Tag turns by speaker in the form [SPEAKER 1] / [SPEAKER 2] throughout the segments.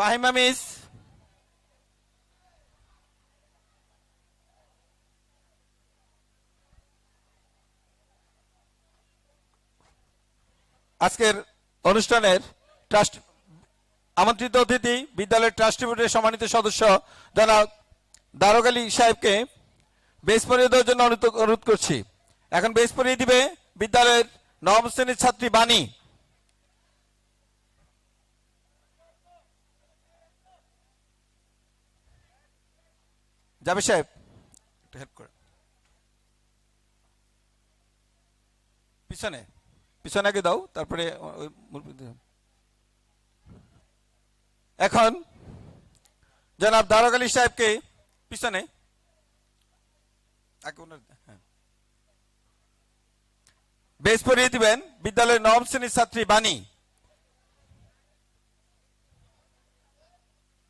[SPEAKER 1] Fahima miss আজকের অনুষ্ঠানের trust আমন্ত্রিত অতিথি, বিদ্যালয়ের ট্রাস্টি বোর্ডের সম্মানিত সদস্য, জনাব দারোগ আলী সাহেবকে বেশ পরিয়ে দেওয়ার জন্য অনুরোধ করছি। এখন বেশ পরিয়ে দিবে বিদ্যালয়ের নবম শ্রেণির ছাত্রী বাণী। যাবে সাহেব, একটু হেল্প করে পিছনে পিছনে আগে দাও, তারপরে। এখন, জনাব দারোগ আলী সাহেবকে পিছনে হ্যাঁ। বেশ পড়িয়ে দিবেন বিদ্যালয়ের নবম শ্রেণির ছাত্রী বাণী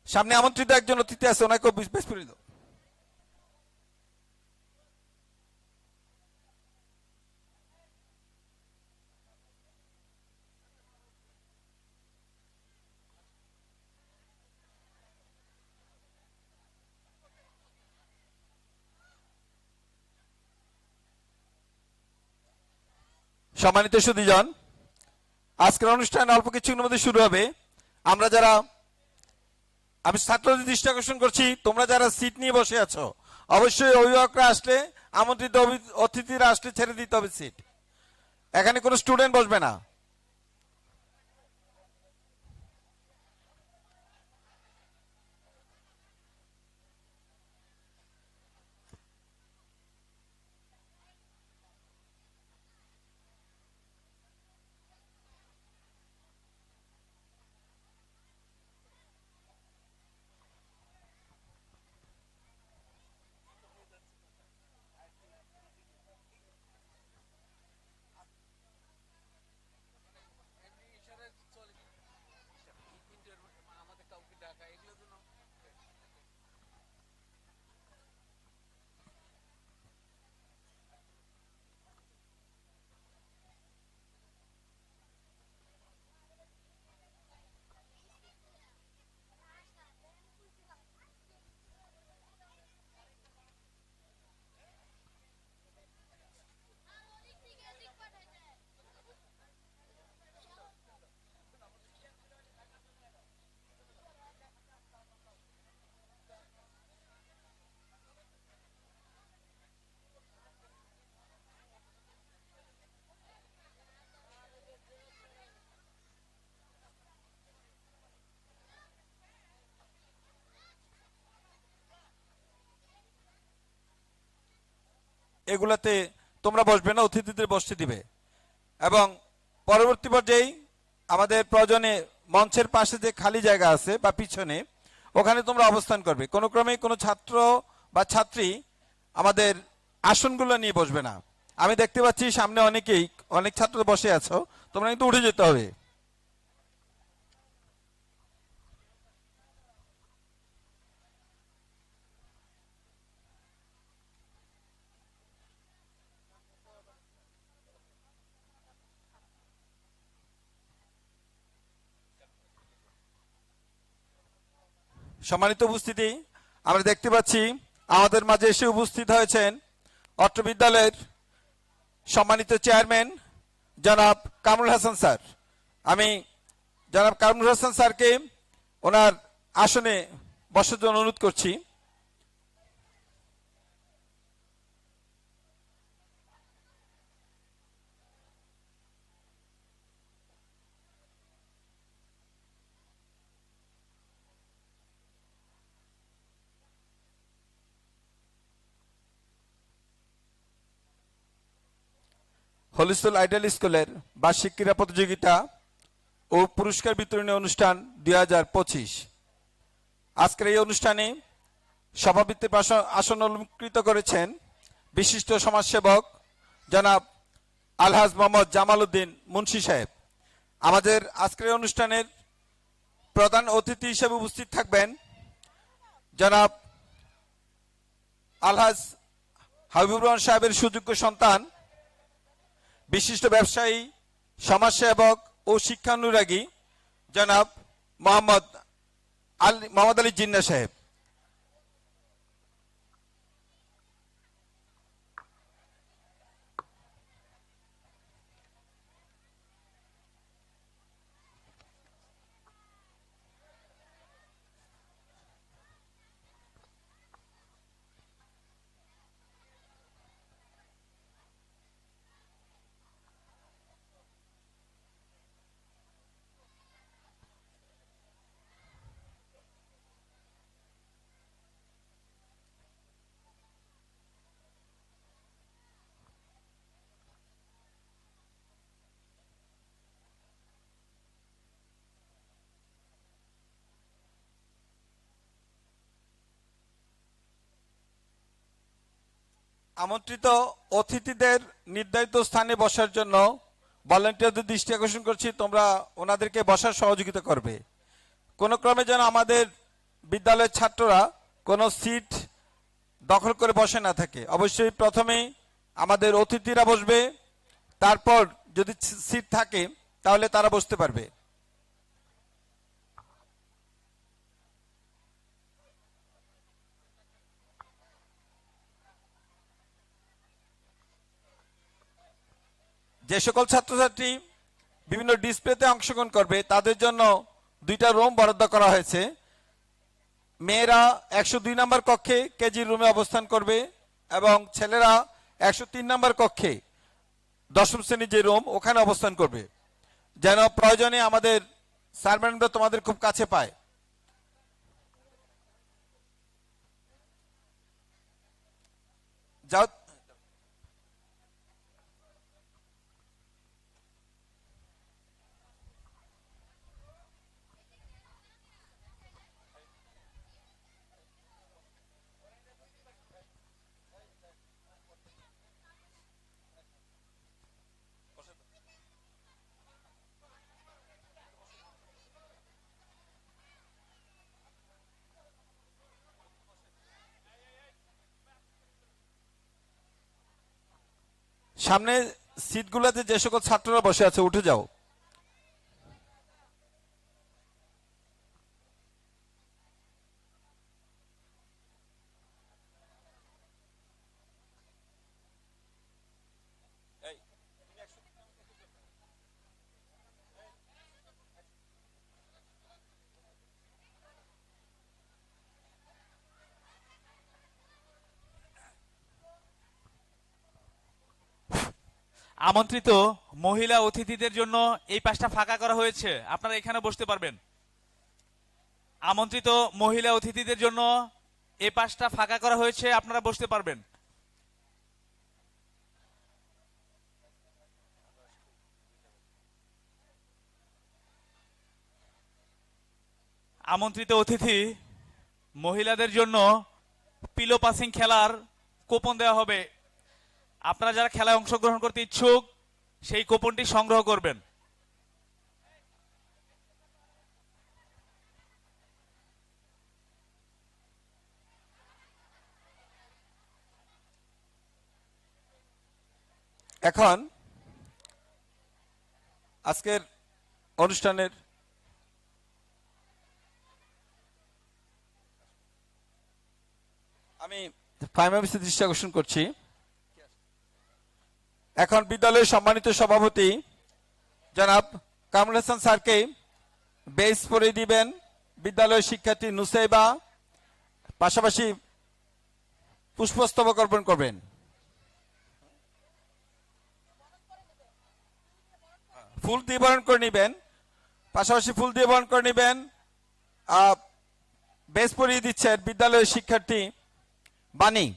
[SPEAKER 1] সামনে আমন্ত্রিত একজন অতিথি আছে ওনাকে বেশ পড়িয়ে দাও সম্মানিত সুদীজন আজকের অনুষ্ঠান অল্প কিছুক্ষণের মধ্যে শুরু হবে। আমরা যারা, আমি ছাত্রদের দৃষ্টি আকর্ষণ করছি, তোমরা যারা সিট নিয়ে বসে আছো, অবশ্যই অভিভাবকরা আসলে, আমন্ত্রিত অতিথিরা আসলে ছেড়ে দিতে হবে সিট। এখানে কোনো স্টুডেন্ট বসবে না। এগুলাতে তোমরা বসবে না, অতিথিদের বসতে দিবে। এবং পরবর্তী পর্যায়ে আমাদের প্রয়োজনে মঞ্চের পাশে যে খালি জায়গা আছে বা পিছনে, ওখানে তোমরা অবস্থান করবে। কোনো ক্রমে কোনো ছাত্র বা ছাত্রী আমাদের আসনগুলো নিয়ে বসবে না। আমি দেখতে পাচ্ছি সামনে অনেকেই, অনেক ছাত্র বসে আছো, তোমরা কিন্তু উঠে যেতে হবে। সম্মানিত উপস্থিতি, আমরা দেখতে পাচ্ছি আমাদের মাঝে এসে উপস্থিত হয়েছেন অত্র বিদ্যালয়ের সম্মানিত চেয়ারম্যান জনাব কামরুল হাসান স্যার। আমি জনাব কামরুল হাসান স্যারকে ওনার আসনে বসার জন্য অনুরোধ করছি। হলিস্টল আইডাল স্কুলের বার্ষিক ক্রীড়া প্রতিযোগিতা ও পুরস্কার বিতরণী অনুষ্ঠান দুই হাজার পঁচিশ। আজকের এই অনুষ্ঠানে সভাপতিত্বের আসন- অলঙ্কৃত করেছেন বিশিষ্ট সমাজসেবক জনাব আলহাজ মোহাম্মদ জামাল উদ্দিন মুন্সি সাহেব। আমাদের আজকের অনুষ্ঠানের প্রধান অতিথি হিসেবে উপস্থিত থাকবেন জনাব আলহাজ হাবিবুর রহমান সাহেবের সুযোগ্য সন্তান বিশিষ্ট ব্যবসায়ী সমাজসেবক ও শিক্ষানুরাগী জনাব মোহাম্মদ আলী মোহাম্মদ আলী জিন্না সাহেব। আমন্ত্রিত অতিথিদের নির্ধারিত স্থানে বসার জন্য ভলেন্টিয়ারদের দৃষ্টি আকর্ষণ করছি। তোমরা ওনাদেরকে বসার সহযোগিতা করবে। কোনো ক্রমে যেন আমাদের বিদ্যালয়ের ছাত্ররা কোনো সিট দখল করে বসে না থাকে। অবশ্যই প্রথমেই আমাদের অতিথিরা বসবে। তারপর যদি সিট থাকে, তাহলে তারা বসতে পারবে। যে সকল ছাত্রছাত্রী বিভিন্ন ডিসপ্লেতে অংশগ্রহণ করবে, তাদের জন্য দুইটা রুম বরাদ্দ করা হয়েছে। মেয়েরা একশো দুই নম্বর কক্ষে কেজি রুমে অবস্থান করবে এবং ছেলেরা একশো তিন নম্বর কক্ষে দশম শ্রেণির যে রুম, ওখানে অবস্থান করবে। যেন প্রয়োজনে আমাদের স্যার ম্যাডামরা তোমাদের খুব কাছে পায়। যাও সামনে সিটগুলোতে যে সকল ছাত্ররা বসে আছে উঠে যাও।
[SPEAKER 2] আমন্ত্রিত মহিলা অতিথিদের জন্য এই পাশটা ফাঁকা করা হয়েছে। আপনারা এখানে বসতে পারবেন। আমন্ত্রিত মহিলা অতিথিদের জন্য এই পাশটা ফাঁকা করা হয়েছে, আপনারা বসতে পারবেন। আমন্ত্রিত অতিথি, মহিলাদের জন্য পিলো পাসিং খেলার কোপন দেওয়া হবে। আপনারা যারা খেলায় অংশগ্রহণ করতে ইচ্ছুক, সেই কুপনটি সংগ্রহ করবেন।
[SPEAKER 1] এখন আজকের অনুষ্ঠানের আমি প্রাইম অফিসের দৃষ্টি আকর্ষণ করছি। এখন বিদ্যালয়ের সম্মানিত সভাপতি জনাব কামরুল হাসান স্যারকে বেস পরে দিবেন বিদ্যালয়ের শিক্ষার্থী নুসাইবা, পাশাপাশি পুষ্পস্তবক অর্পণ করবেন। ফুল দিয়ে বরণ করে নেবেন, পাশাপাশি ফুল দিয়ে বরণ করে নেবেন। বেশ পরিয়ে দিচ্ছেন বিদ্যালয়ের শিক্ষার্থী বাণী।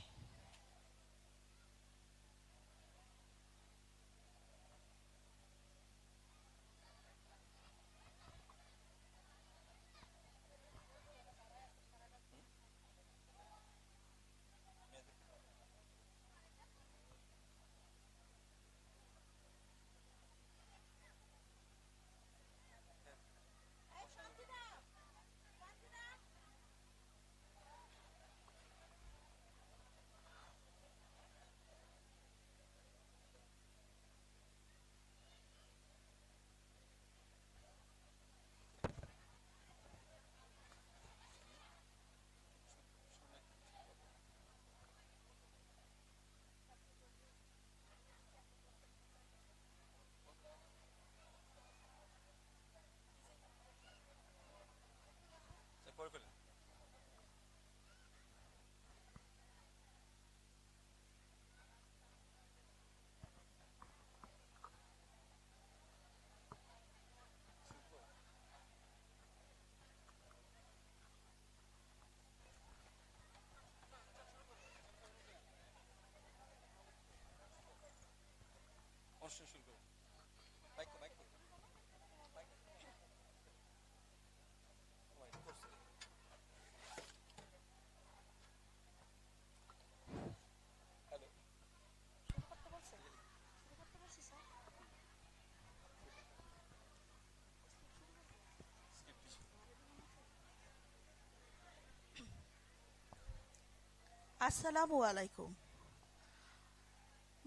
[SPEAKER 3] আসসালামু আলাইকুম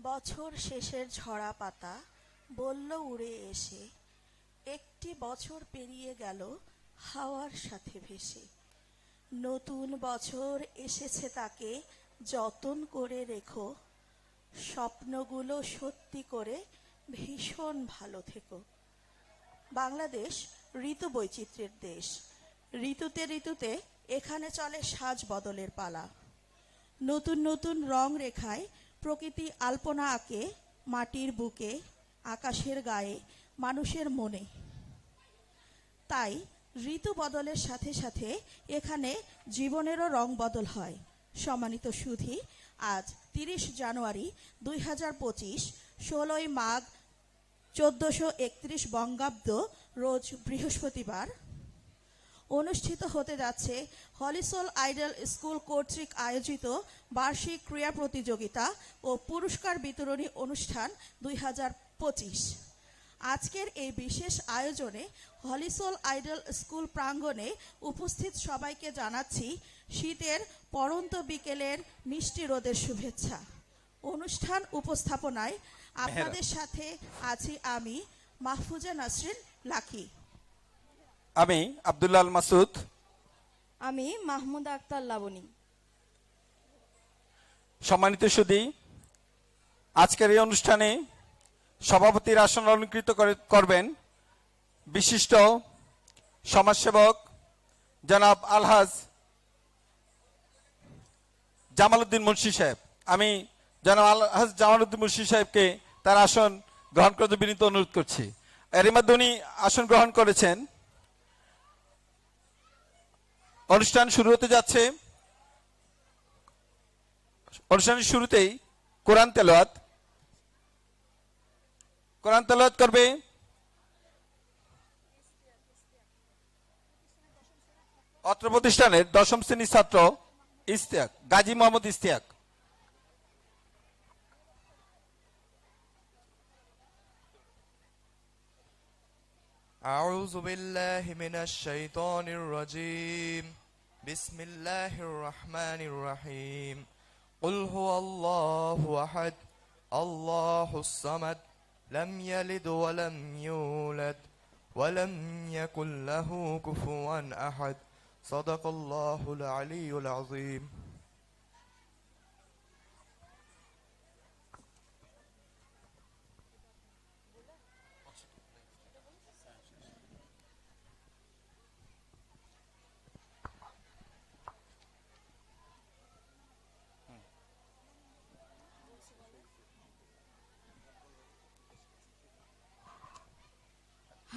[SPEAKER 3] বছর শেষের ঝরা পাতা বলল উড়ে এসে। একটি বছর পেরিয়ে গেল হাওয়ার সাথে ভেসে। নতুন বছর এসেছে তাকে যতন করে রেখো। স্বপ্নগুলো সত্যি করে ভীষণ ভালো থেকো। বাংলাদেশ ঋতু বৈচিত্র্যের দেশ। ঋতুতে ঋতুতে এখানে চলে সাজ বদলের পালা। নতুন নতুন রং রেখায় প্রকৃতি আলপনা আঁকে মাটির বুকে, আকাশের গায়ে, মানুষের মনে। তাই ঋতু বদলের সাথে সাথে এখানে জীবনেরও রং বদল হয়। সম্মানিত সুধি, আজ তিরিশ জানুয়ারি দুই হাজার পঁচিশ, ষোলোই মাঘ চোদ্দোশো একত্রিশ বঙ্গাব্দ, রোজ বৃহস্পতিবার। অনুষ্ঠিত হতে যাচ্ছে হলিসল আইডল স্কুল কর্তৃক আয়োজিত বার্ষিক ক্রীড়া প্রতিযোগিতা ও পুরস্কার বিতরণী অনুষ্ঠান দুই হাজার পঁচিশ। আজকের এই বিশেষ আয়োজনে হলিসল আইডল স্কুল প্রাঙ্গণে উপস্থিত সবাইকে জানাচ্ছি শীতের পরন্ত বিকেলের মিষ্টি রোদের শুভেচ্ছা। অনুষ্ঠান উপস্থাপনায় আপনাদের সাথে আছি আমি মাহফুজা নাসরিন লাকি।
[SPEAKER 1] আমি আব্দুল্লাল মাসুদ।
[SPEAKER 4] আমি মাহমুদা আক্তার লাবণী
[SPEAKER 1] সম্মানিত সুদী আজকের এই অনুষ্ঠানে সভাপতির আসন অলঙ্কৃত করে- করবেন বিশিষ্ট সমাজসেবক জনাব আলহাজ জামালউদ্দিন মুন্সি সাহেব। আমি জনাব আলহাজ জামালউদ্দিন মুন্সি সাহেবকে তার আসন গ্রহণ করতে বিনীত অনুরোধ করছি। এরই মধ্যে উনি আসন গ্রহণ করেছেন। অনুষ্ঠান শুরু হতে যাচ্ছে। অনুষ্ঠানের শুরুতেই কোরআন তেলোয়াত কোরআন তেলোয়াত করবে। অত্র প্রতিষ্ঠানের দশম শ্রেণির ছাত্র ইস্তিয়াক গাজী মোহাম্মদ ইস্তিয়াক
[SPEAKER 5] أعوذ بالله من الشيطان الرجيم. بسم الله الرحمن الرحيم. قل هو الله أحد الله الصمد لم يلد ولم يولد ولم يكن له كفوا أحد. صدق الله العلي العظيم.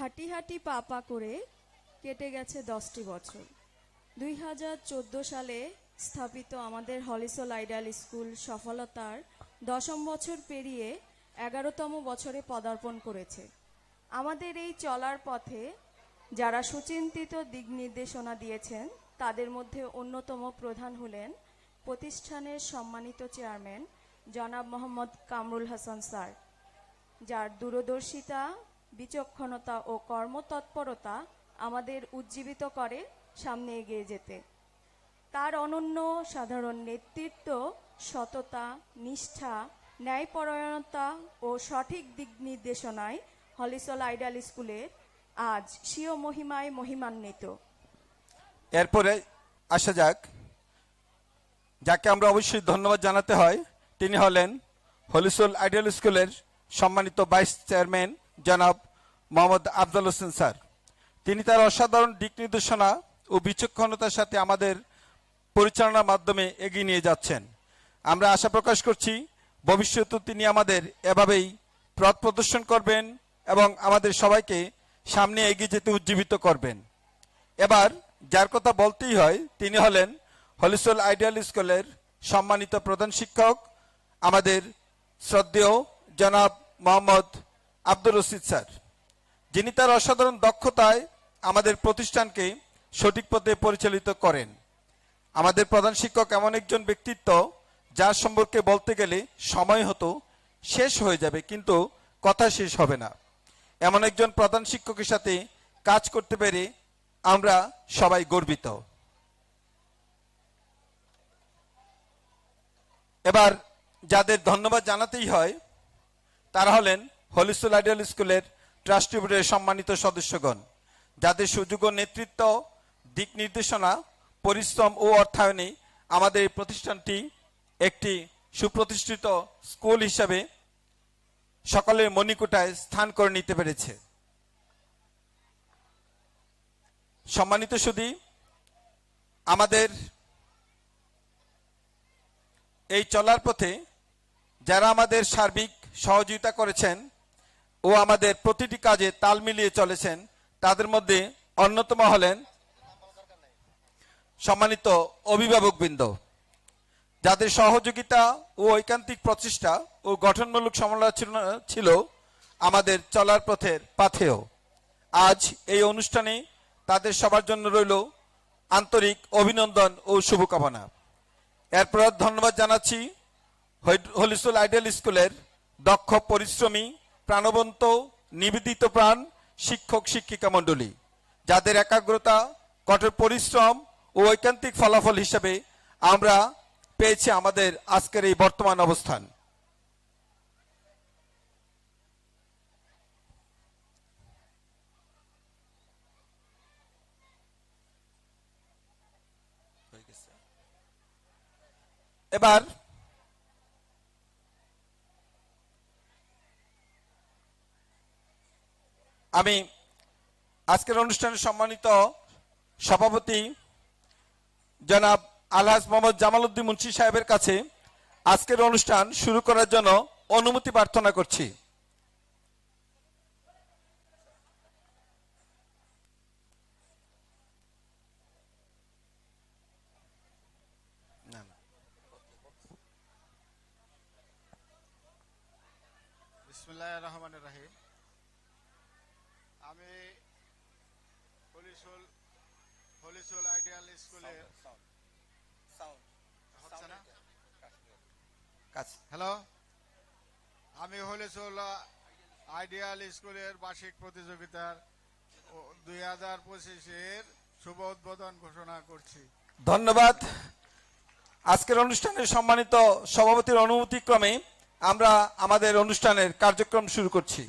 [SPEAKER 4] হাঁটি হাঁটি পা পা করে কেটে গেছে দশটি বছর। দুই হাজার চোদ্দ সালে স্থাপিত আমাদের হলিসল আইডাল স্কুল সফলতার দশম বছর পেরিয়ে এগারোতম বছরে পদার্পণ করেছে। আমাদের এই চলার পথে যারা সুচিন্তিত দিক নির্দেশনা দিয়েছেন, তাদের মধ্যে অন্যতম প্রধান হলেন প্রতিষ্ঠানের সম্মানিত চেয়ারম্যান জনাব মোহাম্মদ কামরুল হাসান স্যার, যার দূরদর্শিতা বিচক্ষণতা ও কর্মতৎপরতা আমাদের উজ্জীবিত করে সামনে এগিয়ে যেতে। তার অনন্য সাধারণ নেতৃত্ব, সততা, নিষ্ঠা, ন্যায়পরায়ণতা ও সঠিক দিক নির্দেশনায় হলিসল আইডাল স্কুলের আজ স্বীয় মহিমায় মহিমান্বিত।
[SPEAKER 1] এরপরে আসা যাক, যাকে আমরা অবশ্যই ধন্যবাদ জানাতে হয়, তিনি হলেন হলিসুল আইডিয়াল স্কুলের সম্মানিত ভাইস চেয়ারম্যান জনাব মোহাম্মদ আফজাল হোসেন স্যার। তিনি তার অসাধারণ দিক নির্দেশনা ও বিচক্ষণতার সাথে আমাদের পরিচালনার মাধ্যমে এগিয়ে নিয়ে যাচ্ছেন। আমরা আশা প্রকাশ করছি, ভবিষ্যতে তিনি আমাদের এভাবেই পথ প্রদর্শন করবেন এবং আমাদের সবাইকে সামনে এগিয়ে যেতে উজ্জীবিত করবেন। এবার যার কথা বলতেই হয়, তিনি হলেন হলিসল আইডিয়াল স্কুলের সম্মানিত প্রধান শিক্ষক, আমাদের শ্রদ্ধেয় জনাব মোহাম্মদ আব্দুর রশিদ স্যার। যিনি তার অসাধারণ দক্ষতায় আমাদের প্রতিষ্ঠানকে সঠিক পথে পরিচালিত করেন। আমাদের প্রধান শিক্ষক এমন একজন ব্যক্তিত্ব যার সম্পর্কে বলতে গেলে সময় হতো, শেষ হয়ে যাবে, কিন্তু কথা শেষ হবে না। এমন একজন প্রধান শিক্ষকের সাথে কাজ করতে পেরে আমরা সবাই গর্বিত। এবার যাদের ধন্যবাদ জানাতেই হয়, তারা হলেন হলিস্টুল আইডিয়াল স্কুলের ট্রাস্টি বোর্ডের সম্মানিত সদস্যগণ, যাদের সুযোগ নেতৃত্ব, দিক নির্দেশনা, পরিশ্রম ও অর্থায়নে আমাদের এই প্রতিষ্ঠানটি একটি সুপ্রতিষ্ঠিত স্কুল হিসাবে সকলের মণিকুটায় স্থান করে নিতে পেরেছে। সম্মানিত সুদী আমাদের এই চলার পথে যারা আমাদের সার্বিক সহযোগিতা করেছেন ও আমাদের প্রতিটি কাজে তাল মিলিয়ে চলেছেন। তাদের মধ্যে অন্যতম হলেন সম্মানিত অভিভাবকবৃন্দ। যাদের সহযোগিতা ও ঐকান্তিক প্রচেষ্টা ও গঠনমূলক সমালোচনা ছিল আমাদের চলার পথের পাথেও আজ এই অনুষ্ঠানে তাদের সবার জন্য রইল আন্তরিক অভিনন্দন ও শুভকামনা। এরপর ধন্যবাদ জানাচ্ছি হলিস্টুল আইডিয়াল স্কুলের দক্ষ পরিশ্রমী প্রাণবন্ত, নিবেদিত প্রাণ শিক্ষক, শিক্ষিকা মণ্ডলী, যাদের একাগ্রতা, কঠোর পরিশ্রম ও ঐকান্তিক ফলাফল হিসেবে আমরা পেয়েছি আমাদের আজকের এই বর্তমান অবস্থান। এবার আমি আজকের অনুষ্ঠানে সম্মানিত সভাপতি জনাব আলহাজ মোহাম্মদ জামাল উদ্দিন মুন্সি সাহেবের কাছে আজকের অনুষ্ঠান শুরু করার জন্য অনুমতি প্রার্থনা করছি।
[SPEAKER 6] রহমান রাহিম আমি হলিসুল হলিসুল আইডিয়াল স্কুলের হচ্ছে না?
[SPEAKER 1] কাছে।
[SPEAKER 6] হ্যালো আমি হলে হলিসুল আইডিয়াল স্কুলের বার্ষিক প্রতিযোগিতার দুই হাজার পঁচিশের শুভ উদ্বোধন ঘোষণা করছি।
[SPEAKER 1] ধন্যবাদ। আজকের অনুষ্ঠানের সম্মানিত সভাপতির অনুমতিক্রমে আমরা আমাদের অনুষ্ঠানের কার্যক্রম শুরু করছি।